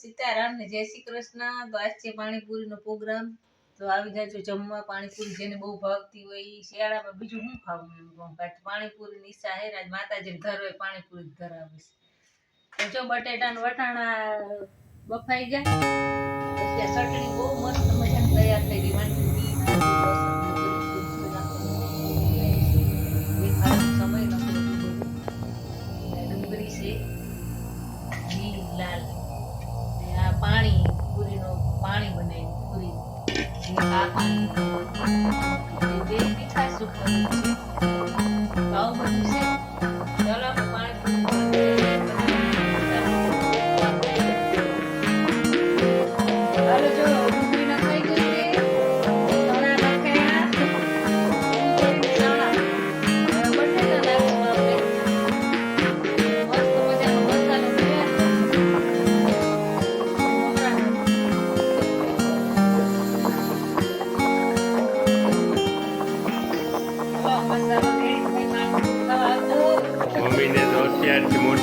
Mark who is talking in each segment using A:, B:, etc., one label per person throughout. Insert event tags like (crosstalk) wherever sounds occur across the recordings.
A: સીતારામ ને જય શ્રી કૃષ્ણ. તો આજ છે પાણીપુરીનો પ્રોગ્રામ. તો આવી જાજો જમવા પાણીપુરી જેને બહુ ભાવતી હોય એ શિયાળામાં બીજું શું ખાવું એમ કહું. પાણીપુરી ઈચ્છા હે આજ માતાજીને ઘર હોય પાણીપુરી જ ધરાવીશ. તો જો બટેટા ને વટાણા બફાઈ જાય ચટણી બહુ મસ્ત મજાની તૈયાર થઈ ગઈ.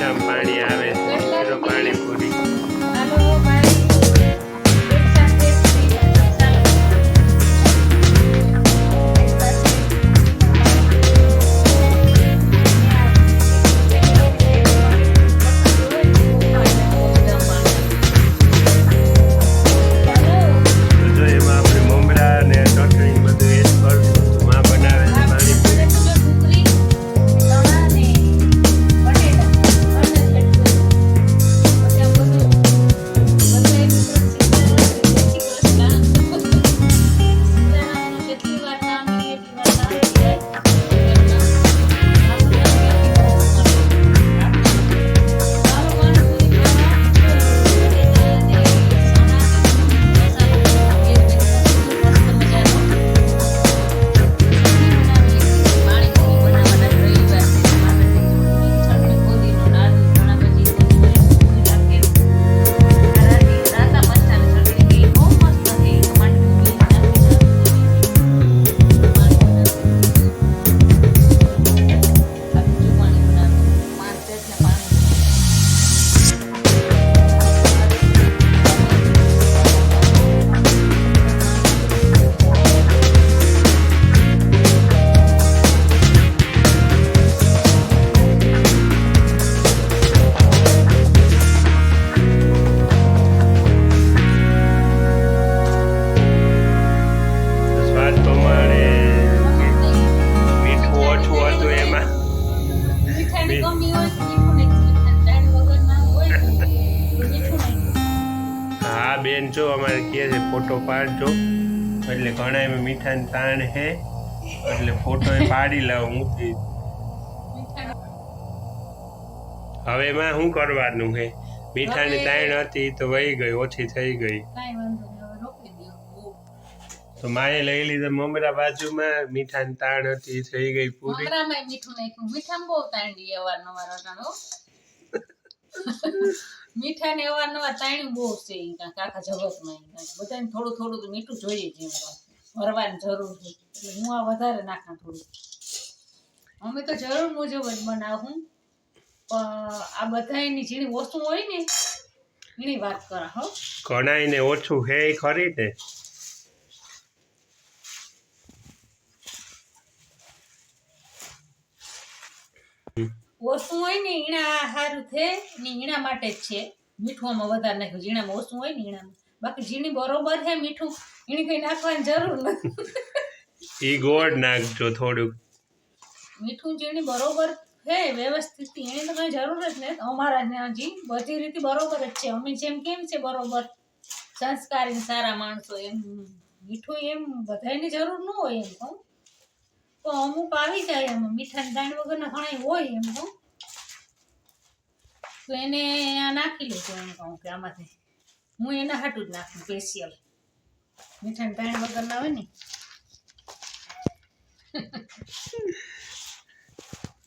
B: champaña photo પાડજો. એટલે ઘણા એમાં મીઠાની તાણ હે. એટલે ફોટો પાડી લાવ મૂકી. હવે માં શું કરવાનું હે? મીઠાની તાણ હતી તો વહી ગઈ ઓછી થઈ ગઈ. તો માએ લઈ લીધા મમરા બાજુમાં મીઠાની તાણ હતી થઈ ગઈ પૂરી.
A: મીઠું નાખ્યું. મીઠામાં બહુ તાંડી (laughs) અવારનવાર ને અવારનવાર તાણ્યું બહુ છે કાકા જગતમાં. બધાને થોડું થોડું મીઠું જોઈએ જ ભરવાની જરૂર છે. એટલે હું આ વધારે નાખા થોડું. અમે તો જરૂર મુજબ જ બનાવું. પણ આ બધાયની જેની વસ્તુ હોય ને એની વાત કરા, હો.
B: કણાઈને ઓછું હે ખરી ને.
A: ઓછું હોય ને ઈણા સારું છે ને ઈણા માટે જ છે. મીઠુંમાં વધારે નાખ્યું ઝીણામાં ઓછું હોય ને ઈણામાં. બાકી ઝીણી બરોબર છે મીઠું ઈણી કઈ નાખવાની જરૂર નથી.
B: ઈ ગોળ નાખજો થોડુંક.
A: મીઠું ઝીણી બરોબર છે વ્યવસ્થિત એની તો કઈ જરૂર જ નથી. અમારા હજી બધી રીતે બરોબર જ છે. અમે જેમ કેમ છે બરોબર. સંસ્કારી ને સારા માણસો એમ. મીઠું એમ બધાયની જરૂર ન હોય એમ કહું તો અમુક આવી જાય એમાં. મીઠાની દાણ વગરના ઘણા હોય એમ કહું તો એને નાખી લેજો એમ કહું કે આમાંથી. હું એના હાટું જ નાખું સ્પેશિયલ મીઠાની દાણ વગરના હોય ને.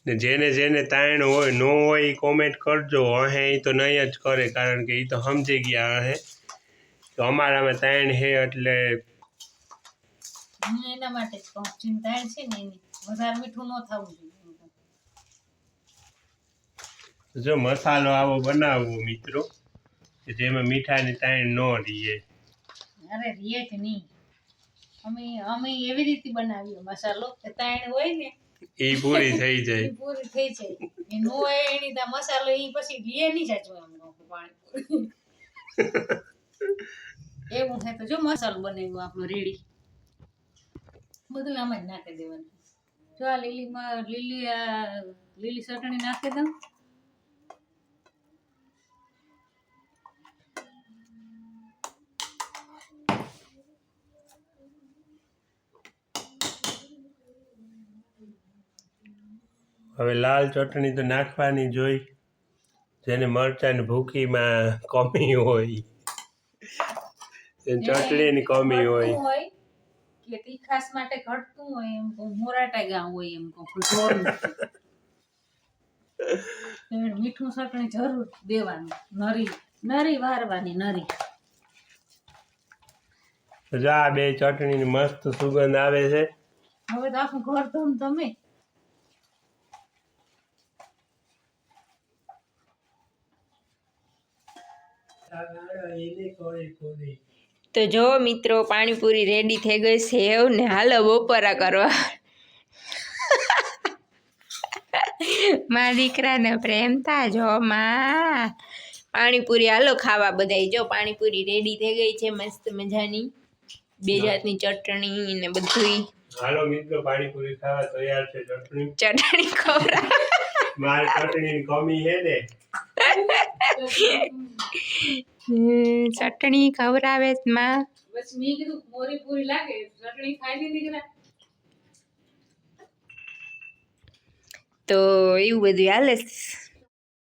B: ને જેને જેને તાણ હોય, ન હોય એ કોમેન્ટ કરજો. અહે એ તો નહીં જ કરે કારણ કે એ તો સમજી ગયા અહે. તો અમારામાં તાણ હે એટલે
A: હું એના માટે જ કહું ચિંતા છે ને એની. વધારે મીઠું ન થવું જોઈએ
B: જો મસાલો આવો બનાવવો મિત્રો કે જેમાં મીઠાની તાણ ન રહીએ
A: અરે રીએ જ નહીં. અમે અમે એવી રીતે બનાવીએ મસાલો કે તાણ હોય ને
B: એ પૂરી થઈ (laughs) જાય.
A: પૂરી થઈ જાય. એ નો હોય એની તા મસાલો એ પછી લીએ નહીં જાજો એમ પાણી (laughs) એવું થાય તો જો મસાલો બનાવ્યો આપણો રેડી. બધું આમ જ નાખી દેવાનું. જો આ લીલીમાં લીલી આ લીલી ચટણી નાખી દઉં.
B: હવે લાલ ચટણી તો નાખવાની જોઈ જેને મરચાની ભૂકીમાં કમી હોય. ચટણીની કમી હોય
A: હોય કે તીખાસ માટે ઘટતું હોય એમ કહું મોરાટા ગામ હોય એમ કહું ઢોર મીઠું ચટણી જરૂર દેવાનું નરી નરી વારવાની નરી.
B: જા બે ચટણીની મસ્ત સુગંધ આવે છે.
A: હવે તો આખું ઘર ધમ તમે
C: તો જો મિત્રો પાણીપુરી રેડી થઈ ગઈ સેવ ને હાલો બપોરા કરવા. મારા દીકરાને પ્રેમ થા જો માં. પાણીપુરી હાલો ખાવા બધાય. જો પાણીપુરી રેડી થઈ ગઈ છે મસ્ત મજાની. બે જાતની ચટણી ને બધુંય.
B: હાલો મિત્રો પાણીપુરી ખાવા તૈયાર છે ચટણી.
C: ચટણી ખવરા
B: મારી ચટણીની કમી છે ને. (laughs)
C: ચટણી ખવરાવે માં તો એવું બધું હાલે.